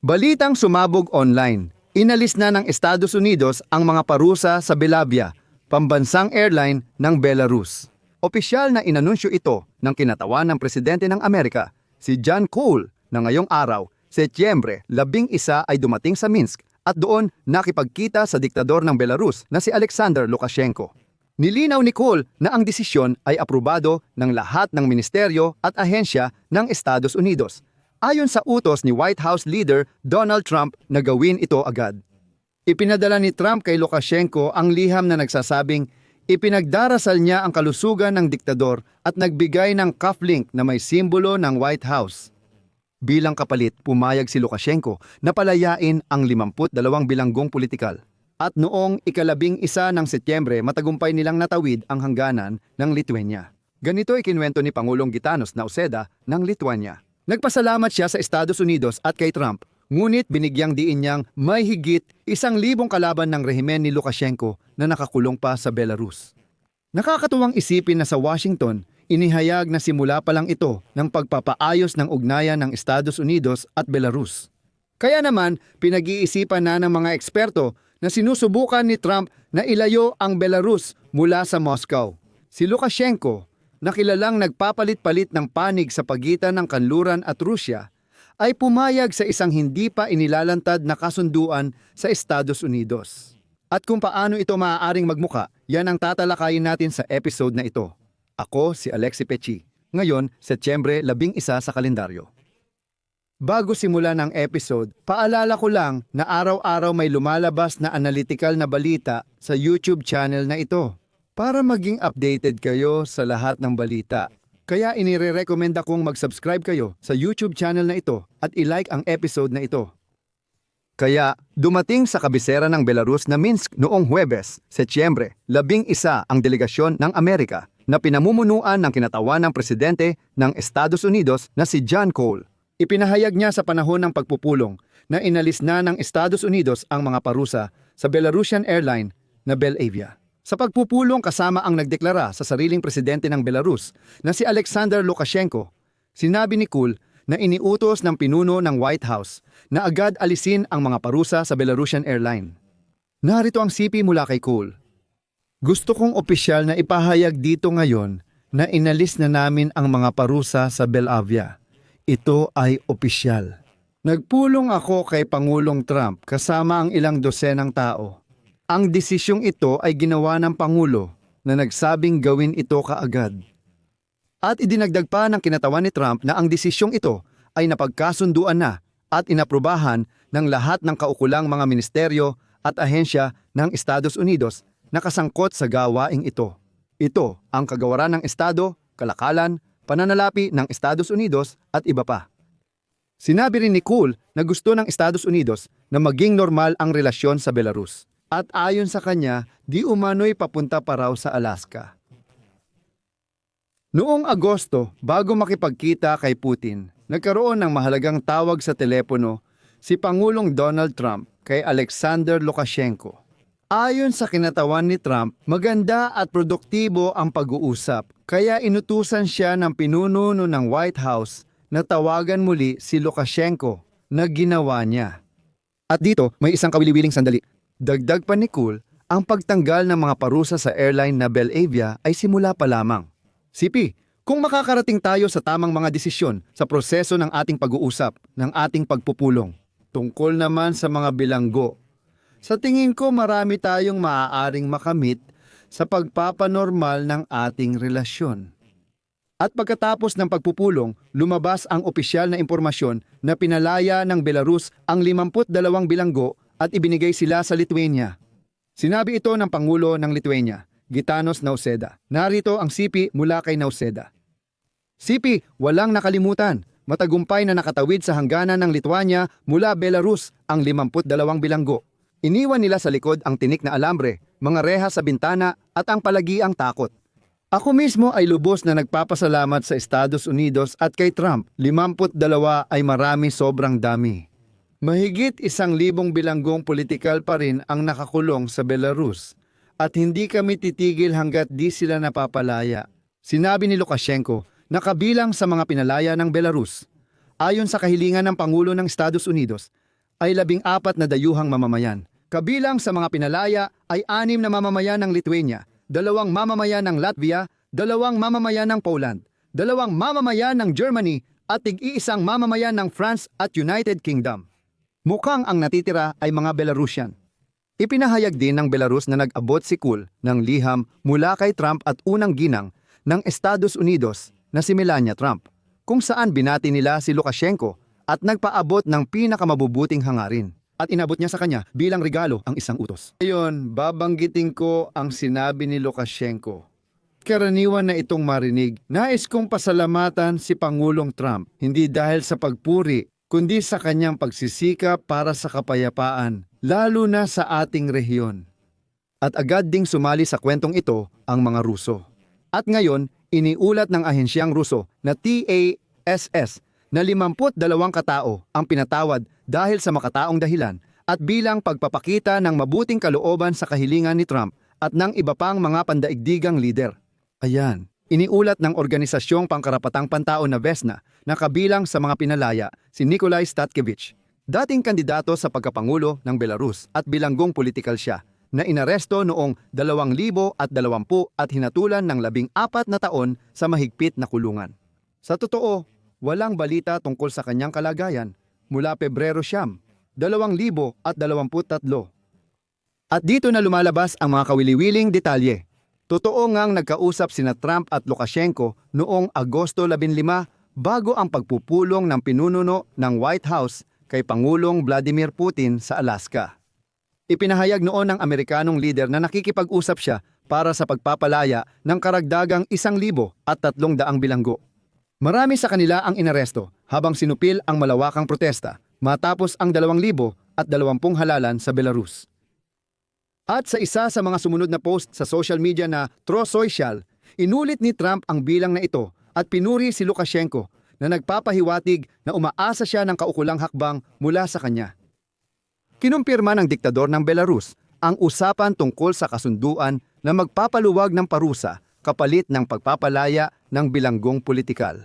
Balitang sumabog online. Inalis na ng Estados Unidos ang mga parusa sa Belavia, pambansang airline ng Belarus. Opisyal na inanunsyo ito ng kinatawan ng Presidente ng Amerika, si John Cole, na ngayong araw, Setyembre, labing isa ay dumating sa Minsk at doon nakipagkita sa diktador ng Belarus na si Alexander Lukashenko. Nilinaw ni Cole na ang desisyon ay aprobado ng lahat ng ministeryo at ahensya ng Estados Unidos ayon sa utos ni White House leader Donald Trump na gawin ito agad. Ipinadala ni Trump kay Lukashenko ang liham na nagsasabing ipinagdarasal niya ang kalusugan ng diktador at nagbigay ng cufflink na may simbolo ng White House. Bilang kapalit, pumayag si Lukashenko na palayain ang 52 bilanggong politikal. At noong ikalabing isa ng Setyembre, matagumpay nilang natawid ang hangganan ng Lithuania. Ganito ikinwento ni Pangulong Gitanos Nauseda ng Lithuania. Nagpasalamat siya sa Estados Unidos at kay Trump, ngunit binigyang diin niyang may higit isang libong kalaban ng rehimen ni Lukashenko na nakakulong pa sa Belarus. Nakakatuwang isipin na sa Washington, inihayag na simula pa lang ito ng pagpapaayos ng ugnayan ng Estados Unidos at Belarus. Kaya naman, pinag-iisipan na ng mga eksperto na sinusubukan ni Trump na ilayo ang Belarus mula sa Moscow. Si Lukashenko, na kilalang nagpapalit-palit ng panig sa pagitan ng kanluran at Rusya, ay pumayag sa isang hindi pa inilalantad na kasunduan sa Estados Unidos. At kung paano ito maaaring magmuka, yan ang tatalakayin natin sa episode na ito. Ako si Alexi Pechi. Ngayon, Setyembre 11 sa kalendaryo. Bago simula ng episode, paalala ko lang na araw-araw may lumalabas na analytical na balita sa YouTube channel na ito para maging updated kayo sa lahat ng balita. Kaya inire-recommenda kong mag-subscribe kayo sa YouTube channel na ito at i-like ang episode na ito. Kaya dumating sa kabisera ng Belarus na Minsk noong Huwebes, Setyembre, labing isa ang delegasyon ng Amerika na pinamumunuan ng kinatawan ng presidente ng Estados Unidos na si John Cole. Ipinahayag niya sa panahon ng pagpupulong na inalis na ng Estados Unidos ang mga parusa sa Belarusian airline na Belavia. Sa pagpupulong kasama ang nagdeklara sa sariling presidente ng Belarus na si Alexander Lukashenko, sinabi ni Kul na iniutos ng pinuno ng White House na agad alisin ang mga parusa sa Belarusian airline. Narito ang sipi mula kay Kul. Gusto kong opisyal na ipahayag dito ngayon na inalis na namin ang mga parusa sa Belavia. Ito ay opisyal. Nagpulong ako kay Pangulong Trump kasama ang ilang dosenang tao. Ang desisyong ito ay ginawa ng Pangulo na nagsabing gawin ito kaagad. At idinagdag pa ng kinatawan ni Trump na ang desisyong ito ay napagkasunduan na at inaprubahan ng lahat ng kaukulang mga ministeryo at ahensya ng Estados Unidos na kasangkot sa gawaing ito. Ito ang kagawaran ng Estado, kalakalan, pananalapi ng Estados Unidos at iba pa. Sinabi rin ni Cool na gusto ng Estados Unidos na maging normal ang relasyon sa Belarus. At ayon sa kanya, di umano'y papunta pa raw sa Alaska. Noong Agosto, bago makipagkita kay Putin, nagkaroon ng mahalagang tawag sa telepono si Pangulong Donald Trump kay Alexander Lukashenko. Ayon sa kinatawan ni Trump, maganda at produktibo ang pag-uusap kaya inutusan siya ng pinununo ng White House na tawagan muli si Lukashenko na ginawa niya. At dito, may isang kawili-wiling sandali. Dagdag pa ni Cool, ang pagtanggal ng mga parusa sa airline na Belavia ay simula pa lamang. Sipi, kung makakarating tayo sa tamang mga desisyon sa proseso ng ating pag-uusap, ng ating pagpupulong, tungkol naman sa mga bilanggo, sa tingin ko marami tayong maaaring makamit sa pagpapanormal ng ating relasyon. At pagkatapos ng pagpupulong, lumabas ang opisyal na impormasyon na pinalaya ng Belarus ang 52 bilanggo at ibinigay sila sa Lithuania. Sinabi ito ng Pangulo ng Lithuania, Gitanos Nauseda. Narito ang sipi mula kay Nauseda. Sipi, walang nakalimutan. Matagumpay na nakatawid sa hangganan ng Lithuania mula Belarus ang 52 bilanggo. Iniwan nila sa likod ang tinik na alambre, mga reha sa bintana at ang palagiang takot. Ako mismo ay lubos na nagpapasalamat sa Estados Unidos at kay Trump. 52 ay marami sobrang dami. Mahigit isang libong bilanggong politikal pa rin ang nakakulong sa Belarus at hindi kami titigil hanggat di sila napapalaya. Sinabi ni Lukashenko na kabilang sa mga pinalaya ng Belarus. Ayon sa kahilingan ng Pangulo ng Estados Unidos, ay labing apat na dayuhang mamamayan. Kabilang sa mga pinalaya ay anim na mamamayan ng Lithuania, dalawang mamamayan ng Latvia, dalawang mamamayan ng Poland, dalawang mamamayan ng Germany at tig-iisang mamamayan ng France at United Kingdom. Mukhang ang natitira ay mga Belarusian. Ipinahayag din ng Belarus na nag-abot si Kul ng liham mula kay Trump at unang ginang ng Estados Unidos na si Melania Trump, kung saan binati nila si Lukashenko at nagpaabot ng pinakamabubuting hangarin. At inabot niya sa kanya bilang regalo ang isang utos. Ngayon, babanggitin ko ang sinabi ni Lukashenko. Karaniwan na itong marinig, nais kong pasalamatan si Pangulong Trump, hindi dahil sa pagpuri, kundi sa kanyang pagsisikap para sa kapayapaan, lalo na sa ating rehiyon. At agad ding sumali sa kwentong ito ang mga Ruso. At ngayon, iniulat ng ahensyang Ruso na TASS na 52 katao ang pinatawad dahil sa makataong dahilan at bilang pagpapakita ng mabuting kalooban sa kahilingan ni Trump at ng iba pang mga pandaigdigang lider. Ayan, iniulat ng Organisasyong Pangkarapatang Pantao na Vesna na kabilang sa mga pinalaya si Nikolai Statkevich, dating kandidato sa pagkapangulo ng Belarus at bilanggong politikal siya na inaresto noong 2020 at hinatulan ng 14 na taon sa mahigpit na kulungan. Sa totoo, walang balita tungkol sa kanyang kalagayan mula Pebrero siyam, 2023. At dito na lumalabas ang mga kawili-wiling detalye. Totoo ngang nagkausap sina Trump at Lukashenko noong Agosto 15 bago ang pagpupulong ng pinununo ng White House kay Pangulong Vladimir Putin sa Alaska. Ipinahayag noon ng Amerikanong lider na nakikipag-usap siya para sa pagpapalaya ng karagdagang isang libo at tatlong daang bilanggo. Marami sa kanila ang inaresto habang sinupil ang malawakang protesta matapos ang dalawang libo at dalawampung halalan sa Belarus. At sa isa sa mga sumunod na post sa social media na Tro Social, inulit ni Trump ang bilang na ito at pinuri si Lukashenko na nagpapahiwatig na umaasa siya ng kaukulang hakbang mula sa kanya. Kinumpirma ng diktador ng Belarus ang usapan tungkol sa kasunduan na magpapaluwag ng parusa kapalit ng pagpapalaya ng bilanggong politikal.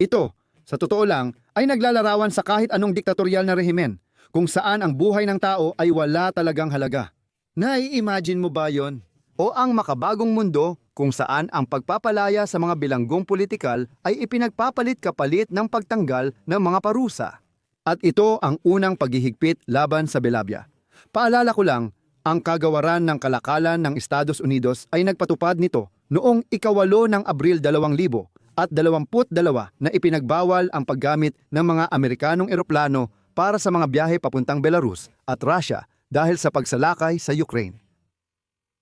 Ito, sa totoo lang, ay naglalarawan sa kahit anong diktatorial na rehimen kung saan ang buhay ng tao ay wala talagang halaga. Nai-imagine mo ba yon? O ang makabagong mundo kung saan ang pagpapalaya sa mga bilanggong politikal ay ipinagpapalit kapalit ng pagtanggal ng mga parusa. At ito ang unang paghihigpit laban sa Belabia. Paalala ko lang, ang kagawaran ng kalakalan ng Estados Unidos ay nagpatupad nito noong ikawalo ng Abril 2000 at 22 na ipinagbawal ang paggamit ng mga Amerikanong eroplano para sa mga biyahe papuntang Belarus at Russia dahil sa pagsalakay sa Ukraine.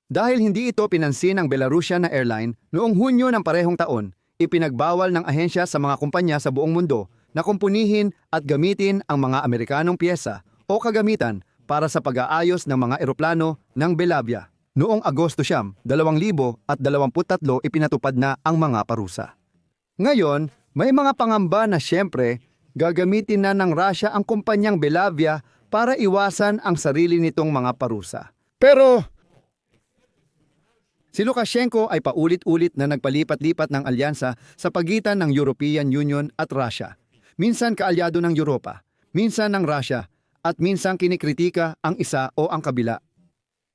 Dahil hindi ito pinansin ng Belarusian na airline, noong Hunyo ng parehong taon, ipinagbawal ng ahensya sa mga kumpanya sa buong mundo na kumpunihin at gamitin ang mga Amerikanong piyesa o kagamitan para sa pag-aayos ng mga eroplano ng Belavia. Noong Agosto siyam, 2023 ipinatupad na ang mga parusa. Ngayon, may mga pangamba na siyempre gagamitin na ng Russia ang kumpanyang Belavia para iwasan ang sarili nitong mga parusa. Pero Si Lukashenko ay paulit-ulit na nagpalipat-lipat ng alyansa sa pagitan ng European Union at Russia. Minsan kaalyado ng Europa, minsan ng Russia, at minsan kinikritika ang isa o ang kabila.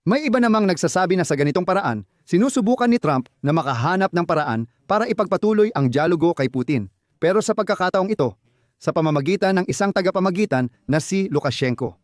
May iba namang nagsasabi na sa ganitong paraan, sinusubukan ni Trump na makahanap ng paraan para ipagpatuloy ang dialogo kay Putin. Pero sa pagkakataong ito, sa pamamagitan ng isang tagapamagitan na si Lukashenko.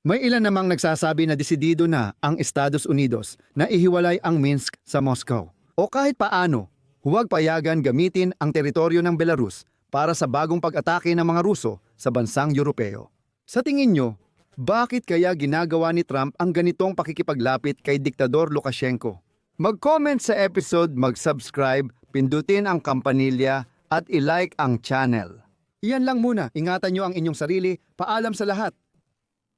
May ilan namang nagsasabi na desidido na ang Estados Unidos na ihiwalay ang Minsk sa Moscow. O kahit paano, huwag payagan gamitin ang teritoryo ng Belarus para sa bagong pag-atake ng mga Ruso sa bansang Europeo. Sa tingin nyo, bakit kaya ginagawa ni Trump ang ganitong pakikipaglapit kay Diktador Lukashenko? Mag-comment sa episode, mag-subscribe, pindutin ang kampanilya at i-like ang channel. Iyan lang muna, ingatan nyo ang inyong sarili, paalam sa lahat.